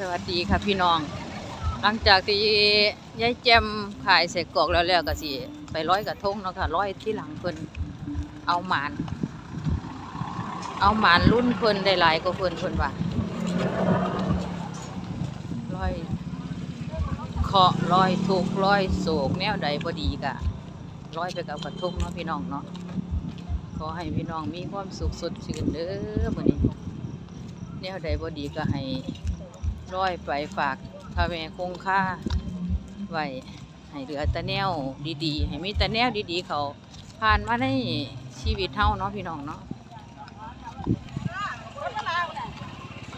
สวัสดีค่ะพี่น้อง หลังจากที่ยายแจมขายใส่กรอกแล้วแล้วก็สิ ไปร้อยกระทงเนาะค่ะร้อยที่หลังเพิ่นเอาหมาน เอาหมานรุ่นเพิ่นได้หลายกว่าเพิ่นเพิ่นว่าร้อยเคาะร้อยทุกร้อยโศกแนวใดบ่ดีกะร้อยไปกับกระทงเนาะพี่น้องเนาะขอให้พี่น้องมีความสุขสดชื่นเด้อมื้อนี้แนวใดบ่ดีก็ให้ ร้อยไปฝากพระแม่คงค่าไว้ให้เหลือต่แนวดีๆ ให้มีต่แนวดีๆ เขาผ่านมาในชีวิตเฮาเนาะพี่น้องเนาะ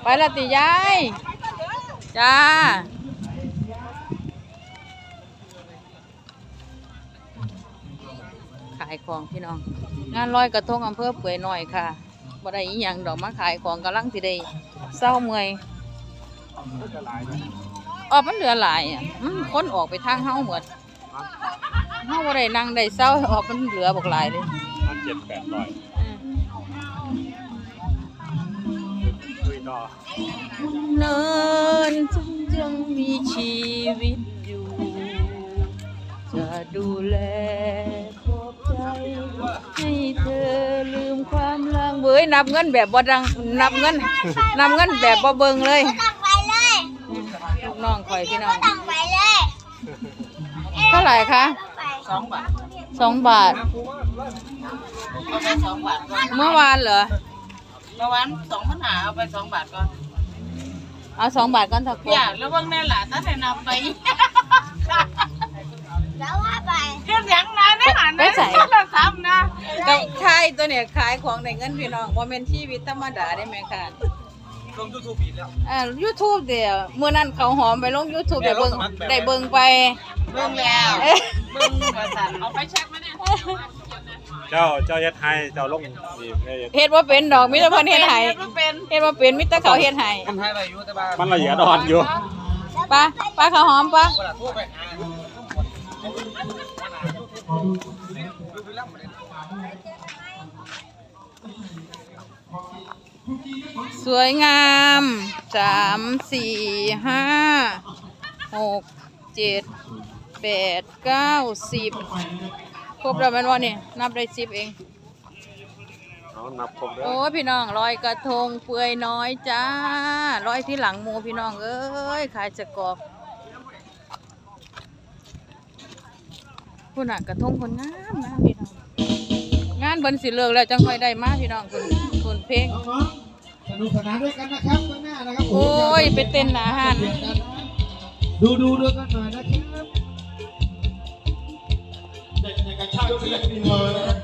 ไปละติยายจ้าขายของพี่น้อง งานลอยกระทงอำเภอเปื่อยน้อยค่ะบ่ได้อีหยังดอกมาขายของกำลังสิได้เศร้าเมื่อย ออกมันเหลือหลายอะมันคนออกไปทางเฮาหมดเฮาบ่ได้นั่งได้เศร้าออกมันเหลือบักหลายเลยพันเจ็ดแปดร้อยอืมคุยต่อเนินฉันยังมีชีวิตอยู่ จะดูแลขอบใจให้เธอลืมความลังเว้ยนับเงินแบบบ่ดังนับเงินนับเงินแบบบ่เบิงเลย น้องคอยพี่น้องตั้งไปเลยเท่าไหร่คะไปสองบาทสองบาท เอาไปสองบาทก่อนเมื่อวานเหรอ เมื่อวานสองพันหาเอาไปสองบาทก่อนเอาสองบาทก่อนเถอะอย่าแล้วเบางแน่ล่ะถ้าได้นำไปแล้วว่าไปเรื่องยังนะได้หันนะเราทำนะก็ขายตัวเนี่ยขายของได้เงินพี่น้องบ่แม่นชีวิตธรรมดาได้ไหมค่ะ ลงยูทูบปีแล้วอ่า YouTube เดียวมื้อนั้นเขาหอมไปลง YouTube ได้เบิ่งได้เบิ่งไป เบิ่งแล้วเอ๊ะ เบิ่งประสันเอาไปเช็คมาเนี่ยเจ้าเจ้าเฮ็ดไทยเจ้าลงนี่เฮ็ดเฮ็ดบ่เป็นดอกมีแต่เพิ่นเฮ็ดให้มันเป็นเฮ็ดบ่เป็นมีแต่เขาเฮ็ดให้มันให้ไปอยู่แต่บ้านมันละเอียดอ่อนอยู่ไป้าป้าข้าวหอมปะเวลาทั่วไปหา สวยงามสามสี่ห้าหกเจ็ดแปดเก้าสิบครบแล้วแม่นว่านี่นับได้สิบเอง เอานับครบแล้วโอ้ยพี่น้องลอยกระทงเปื่อยน้อยจ้าลอยที่หลังหมูพี่น้องเอ้ยขายจะกรอกคุณน่ะกระทงคนงามงามพี่น้องงานเพิ่นสิเลิกแล้วจังค่อยได้มาพี่น้องคุณคุณเพลงน้องๆส นุกสนานด้วยกันนะครับข้างหน้านะครับผมโอ้ยไปเต้นอาหารดูดูดูกันหน่อยนะครับเด็กในกระชากศิลปินเลยนะ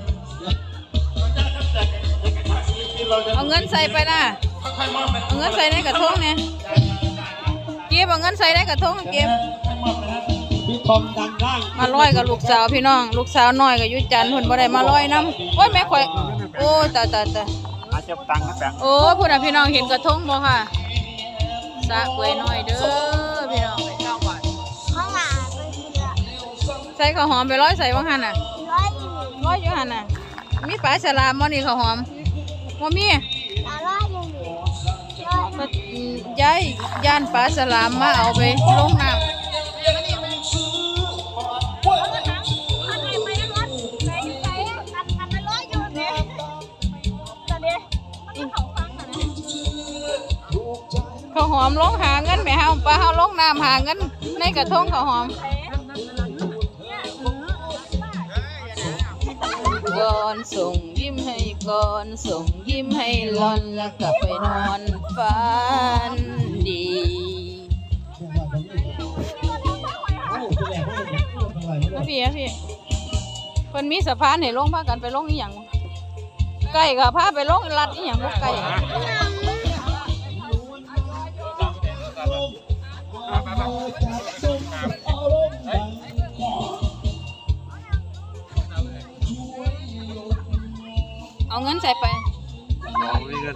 เอาเงินใส่ไปนะเอาเงินใส่ในกระทงเนี่ยเก็บเอาเงินใส่ในกระทงเก็บพี่ทอมดังร่างมาลอยกับลูกสาวพี่น้อง ลูกสาวน้อยกับยุจันทร์เพิ่นบ่ได้มาลอยน้ำโอ้ยแม่ข่อย โอ้ยตายตายตา ยอาจจะตังค์ก็แบ่งโอ้ยพุ่นน่ะพี่น้องเห็นกระทงบ่ค่ะสะกล้วยน้อยเด้อพี่น้องข้างหลังเป็นเรือใส่ข้าวหอมไปร้อยใส่บ่หั่นน่ะร้อยอยู่ร้อยอยู่หั่นน่ะ มีปลาฉลามบ่นี่ข้าวหอมบ่มีตาร้อยอยู่ร้อยก็ย้ายย่านปลาฉลามมาเอาไปลงน้ำ อมลงหาเงินแม่เฮาปลาเฮาลงน้ำหาเงินในกระทงข้าวหอมก่อนส่งยิ้มให้ก่อนส่งยิ้มให้หลอนแล้วกลับไปนอนฝันดีพี่นะพี่เพิ่นมีสะพานให้ลงพากันไปลงอีหยังไก่ก็พาไปลงลัดอีหยังบ่ไก่ เอาเงินใส่ไปเอาไม่เงิน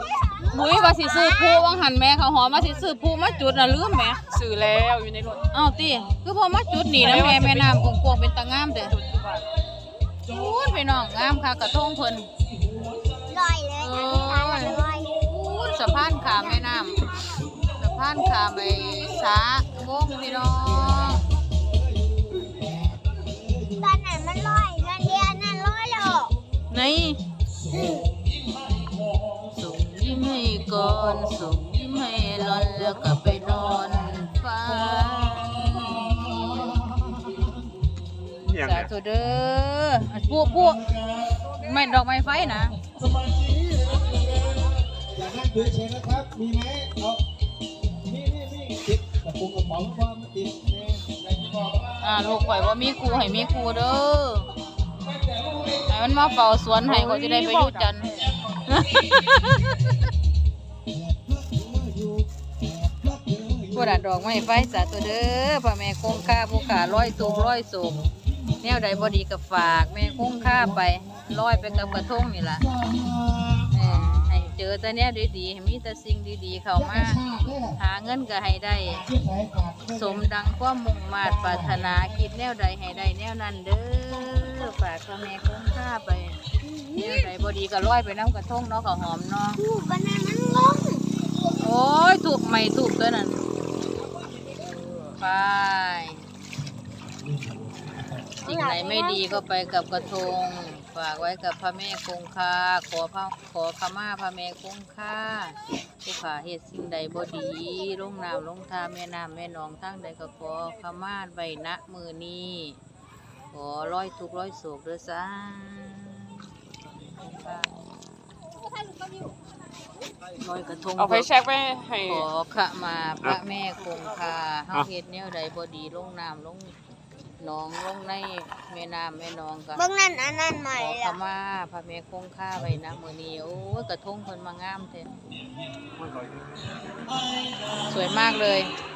บุ้ยว่าสิซื้อผู้วังหันแม่เขาหอมว่าสิซื้อผู้มาจุดน่ะลืมแหม่สื่อแล้วอยู่ในรถอ้าวติคือพอมาจุดนี่นะแม่แม่น้ำกวางๆเป็นตางามเด้อจูดไปน้องงามค่ะกระทงเพิ่นร้อยเลยอันนี้ทานร้อยอู้สะพานขามแม่น้ำสะพ ผ่านขามไปสาวงพี่น้องตอนไหนมันลอยนันเดียนั่นลอยหรอกไหนส่งยิ้มให้ก่อนส่งยิ้มให้หลอนแล้วก็ไปนอนฟ้าอย่างสาเนี้ยธุเด้อพวกพวกไม่ดอกไม้ไฟนะอยานั่งเฉยๆนะครับ มีไหมเอา ติดกระปุกกระป๋อาติดเนี่ยอยากจะบอกว่าอ่าลูกข่อยว่ามีครูให้มีครูเด้อให้มันมาเฝ้าสวนให้ก็จะได้ไปอยู่จันทร์ ผู้ดัดดอกไม้ไฟสาธุเด้อพ่อแม่คงค่าผู้ขาร้อยตูงร้อยสูงแนวใดบ่ดีก็ฝาก แม่คงค่าไปร้อยไปกับกระทงนี่ล่ะ แต่แนวดีๆให้มีแต่สิ่งดีๆ เข้ามาหาเงินก็ให้ได้ สมดังความมุ่งมาตรปรารถนาคิดแนวใดให้ได้แนวนั้นเด้อฝากพ่อแม่คงค่าไปแนวใดบ่ดีก็ร้อยไปน้ำกระทงเนาะก็หอมเนาะถูกกันนั้นมันงงโอ้ยถูกไม่ถูกตัวนั้นไปสิ่งไหนไม่ดีก็ไปกับกระทง ฝากไว้กับพระแม่คงคาขอพระขอขมาพระแม่คงคาผู้ขาเหตุสิ่งใดบ่ดีลงน้ำลงทาแม่น้ำแม่หนองทั้งใดก็ขอขมาไว้ณมือนี้ขอร้อยทุกข์ร้อยโศกเด้อซ่าร้อยกระทงเอาไฟแช็กไปให้ขอขมาพระแม่คงคาเฮาเฮ็ดแนวใดบ่ดีลงน้ำลง หนองลงในแม่น้ำแม่หนองก็เบื้องนั้นอันนั้นใหม่ขอขละมาพระแม่คงคาไว้นะมื้อนี้โอ้ยกระทงเพิ่นมางามแท้สวยมากเลยเ